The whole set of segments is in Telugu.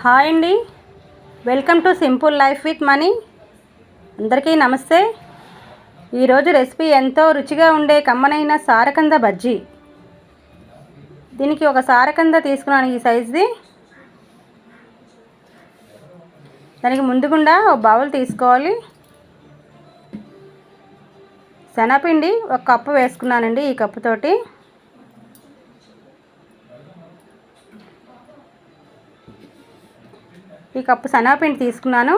హాయ్ అండి. Welcome to simple life with money. అందరికీ నమస్తే. ఈరోజు రెసిపీ ఎంతో రుచిగా ఉండే కమ్మనైన సారకంద బజ్జీ. దీనికి ఒక సారకంద తీసుకున్నాను ఈ సైజుది. దానికి ముందుగుండా ఒక బౌల్ తీసుకోవాలి. శనగపిండి ఒక కప్పు వేసుకున్నానండి ఈ కప్పుతోటి. ఈ కప్పు శనగపిండి తీసుకున్నాను.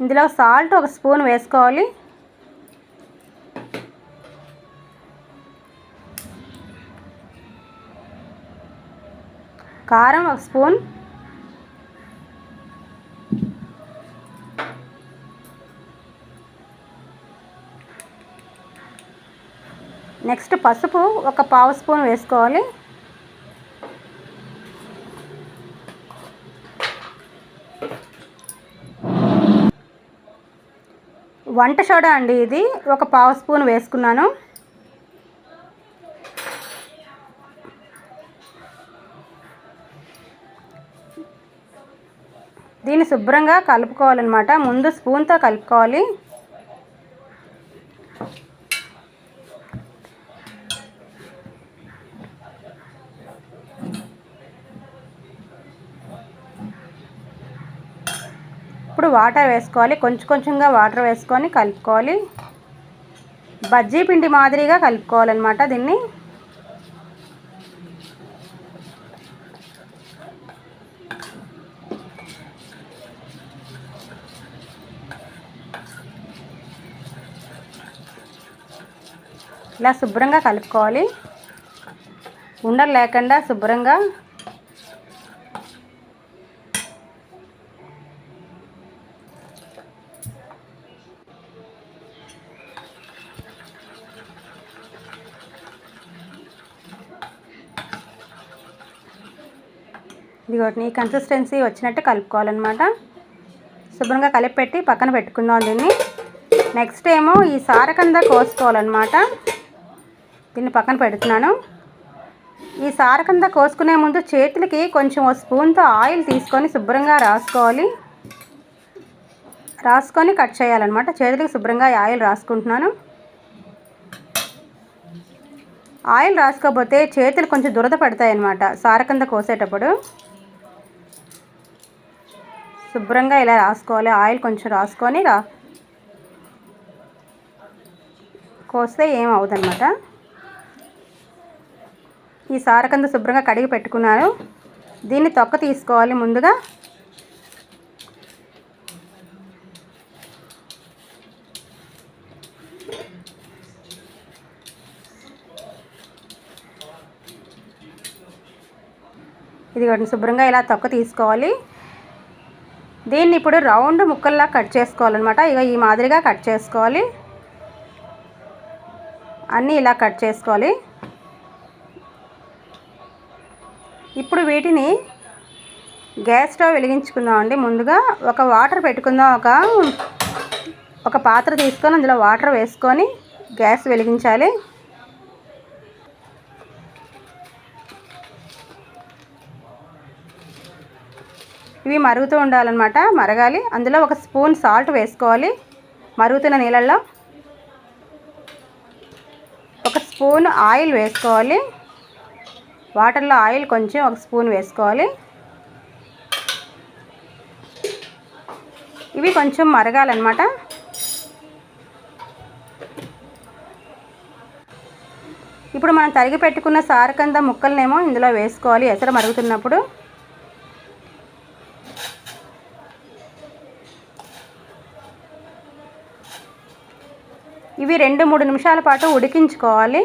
ఇందులో సాల్ట్ ఒక స్పూన్ వేసుకోవాలి. కారం ఒక స్పూన్ నెక్స్ట్ పసుపు ఒక పావు స్పూన్ వేసుకోవాలి. వంట సోడా అండి ఇది. ఒక పావు స్పూన్ వేసుకున్నాను. దీన్ని శుభ్రంగా కలుపుకోవాలన్నమాట. ముందు స్పూన్తో కలుపుకోవాలి. ఇప్పుడు వాటర్ వేసుకోవాలి. కొంచెం కొంచెంగా వాటర్ వేసుకొని కలుపుకోవాలి. బజ్జీ పిండి మాదిరిగా కలుపుకోవాలన్నమాట దీన్ని. ఇలా శుభ్రంగా కలుపుకోవాలి. ఉండలు లేకుండా శుభ్రంగా ఇదిగోటిని ఈ కన్సిస్టెన్సీ వచ్చినట్టు కలుపుకోవాలన్నమాట. శుభ్రంగా కలిపెట్టి పక్కన పెట్టుకుందాం దీన్ని. నెక్స్ట్ ఏమో ఈ సారకంద కోసుకోవాలన్నమాట. దీన్ని పక్కన పెడుతున్నాను. ఈ సారకంద కోసుకునే ముందు చేతులకి కొంచెం ఓ స్పూన్తో ఆయిల్ తీసుకొని శుభ్రంగా రాసుకోవాలి. రాసుకొని కట్ చేయాలన్నమాట. చేతులకి శుభ్రంగా ఆయిల్ రాసుకుంటున్నాను. ఆయిల్ రాసుకోకపోతే చేతులు కొంచెం దురద పడతాయి అన్నమాట సారకంద కోసేటప్పుడు. శుభ్రంగా ఇలా రాసుకోవాలి. ఆయిల్ కొంచెం రాసుకొని రా. కోస్తే ఏం అవదనమాట ఈ సారకంద శుభ్రంగా కడిగి పెట్టుకున్నాను. దీన్ని తొక్క తీసుకోవాలి ముందుగా. ఇది శుభ్రంగా ఇలా తొక్క తీసుకోవాలి. దీన్ని ఇప్పుడు రౌండ్ ముక్కల్లా కట్ చేసుకోవాలన్నమాట. ఇక ఈ మాదిరిగా కట్ చేసుకోవాలి. అన్నీ ఇలా కట్ చేసుకోవాలి. ఇప్పుడు వీటిని గ్యాస్ స్టవ్ వెలిగించుకుందామండి ముందుగా ఒక వాటర్ పెట్టుకుందాం. ఒక ఒక పాత్ర తీసుకొని అందులో వాటర్ వేసుకొని గ్యాస్ వెలిగించాలి. ఇవి మరుగుతూ ఉండాలన్నమాట మరగాలి. అందులో ఒక స్పూన్ సాల్ట్ వేసుకోవాలి మరుగుతున్న నీళ్ళల్లో. ఒక స్పూన్ ఆయిల్ వేసుకోవాలి. వాటర్లో ఆయిల్ కొంచెం ఒక స్పూన్ వేసుకోవాలి. ఇవి కొంచెం మరగాలన్నమాట. ఇప్పుడు మనం తరిగి పెట్టుకున్న సారకంద ముక్కలనేమో ఇందులో వేసుకోవాలి ఎసర మరుగుతున్నప్పుడు. ఇవి రెండు మూడు నిమిషాల పాటు ఉడికించుకోవాలి.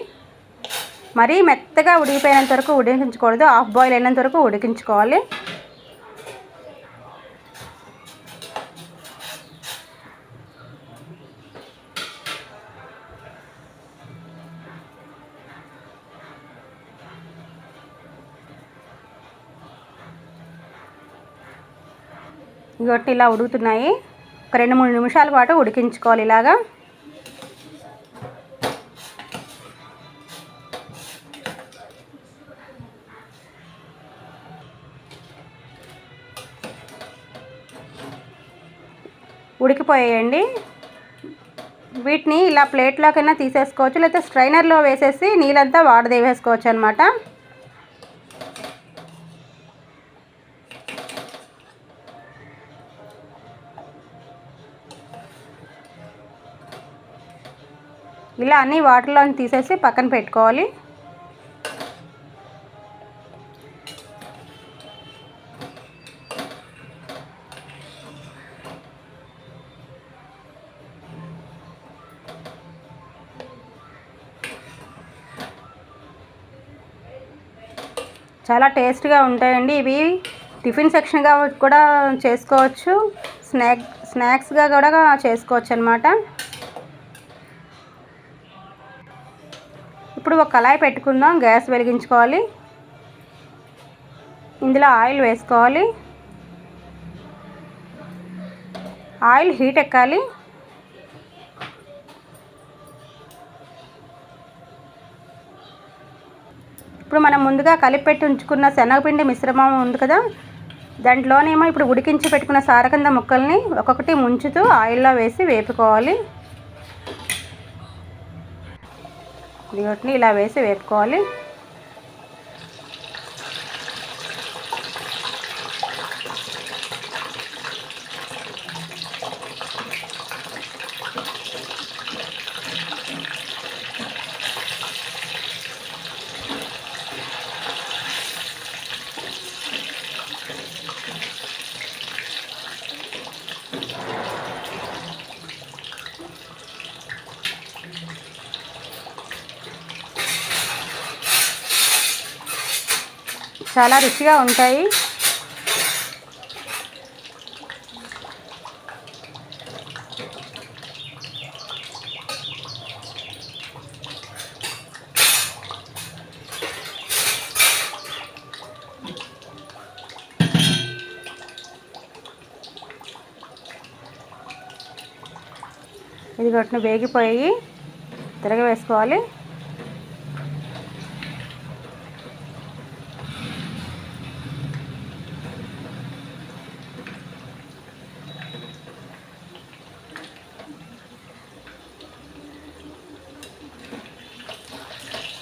మరీ మెత్తగా ఉడికిపోయినంత వరకు ఉడికించకూడదు హాఫ్ బాయిల్ అయినంత వరకు ఉడికించుకోవాలి. ఇంకొట్టి ఇలా ఉడుకుతున్నాయి. ఒక రెండు మూడు నిమిషాల పాటు ఉడికించుకోవాలి ఇలాగా. ఉడికిపోయాయండి వీటిని ఇలా ప్లేట్లోకైనా తీసేసుకోవచ్చు లేకపోతే స్ట్రైనర్లో వేసేసి నీళ్ళంతా వాడదేవేసుకోవచ్చు అనమాట ఇలా అన్ని వాటర్లో తీసేసి పక్కన పెట్టుకోవాలి. చాలా టేస్ట్గా ఉంటాయండి. ఇవి టిఫిన్ సెక్షన్గా కూడా చేసుకోవచ్చు. స్నాక్ స్నాక్స్గా కూడా చేసుకోవచ్చు అనమాట ఇప్పుడు ఒక కళాయి పెట్టుకుందాం. గ్యాస్ వెలిగించుకోవాలి. ఇందులో ఆయిల్ వేసుకోవాలి. ఆయిల్ హీట్ ఎక్కాలి. ఇప్పుడు మనం ముందుగా కలిపెట్టి ఉంచుకున్న శనగపిండి మిశ్రమం ఉంది కదా. దాంట్లోనేమో ఇప్పుడు ఉడికించి పెట్టుకున్న సారకంద ముక్కల్ని ఒక్కొక్కటి ముంచుతూ ఆయిల్లో వేసి వేపుకోవాలి. వీటిని ఇలా వేసి వేపుకోవాలి. చాలా రుచిగా ఉంటాయి. ఇది కొట్టిన వేగిపోయి తిరగవేసుకోవాలి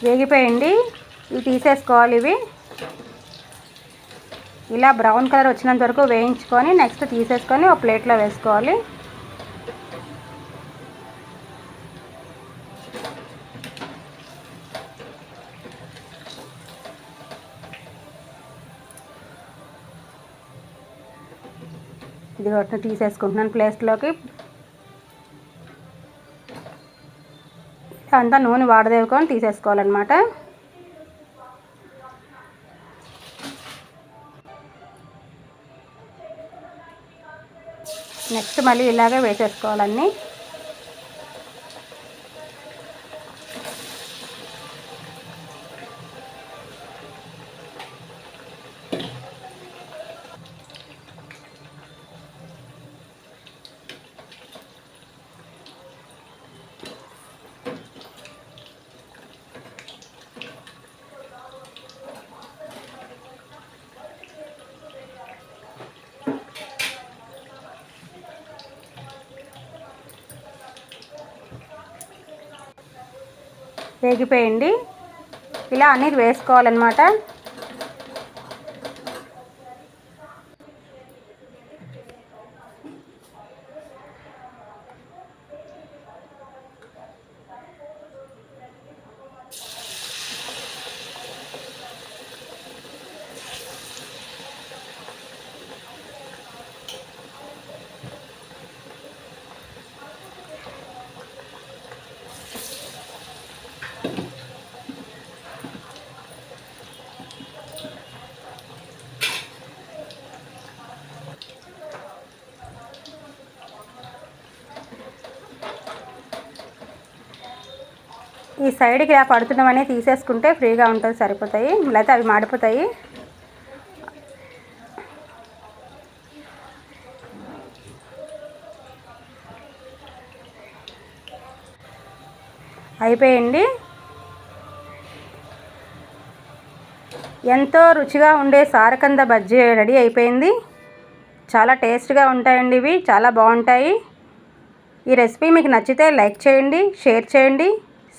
వేగిపోయింది ఇవి తీసేసుకోవాలి ఇవి. ఇలా బ్రౌన్ కలర్ వచ్చినంత వరకు వేయించుకొని నెక్స్ట్ తీసేసుకొని ఒక ప్లేట్లో వేసుకోవాలి. ఇది ఒకటి తీసేసుకుంటున్నాను ప్లేస్లోకి అంతా నూనె వాడదేవుకొని తీసేసుకోవాలన్నమాట. నెక్స్ట్ మళ్ళీ ఇలాగే వేసేసుకోవాలన్నీ. వేగిపోయింది. ఇలా అన్నీ వేసుకోవాలన్నమాట. ఈ సైడ్కి ఇలా పడుతున్నవన్నీ తీసేసుకుంటే ఫ్రీగా ఉంటుంది సరిపోతాయి. లేకపోతే అవి మాడిపోతాయి. అయిపోయింది. ఎంతో రుచిగా ఉండే సారకంద బజ్జీ రెడీ అయిపోయింది. చాలా టేస్ట్గా ఉంటాయండి ఇవి చాలా బాగుంటాయి. ఈ రెసిపీ మీకు నచ్చితే లైక్ చేయండి షేర్ చేయండి.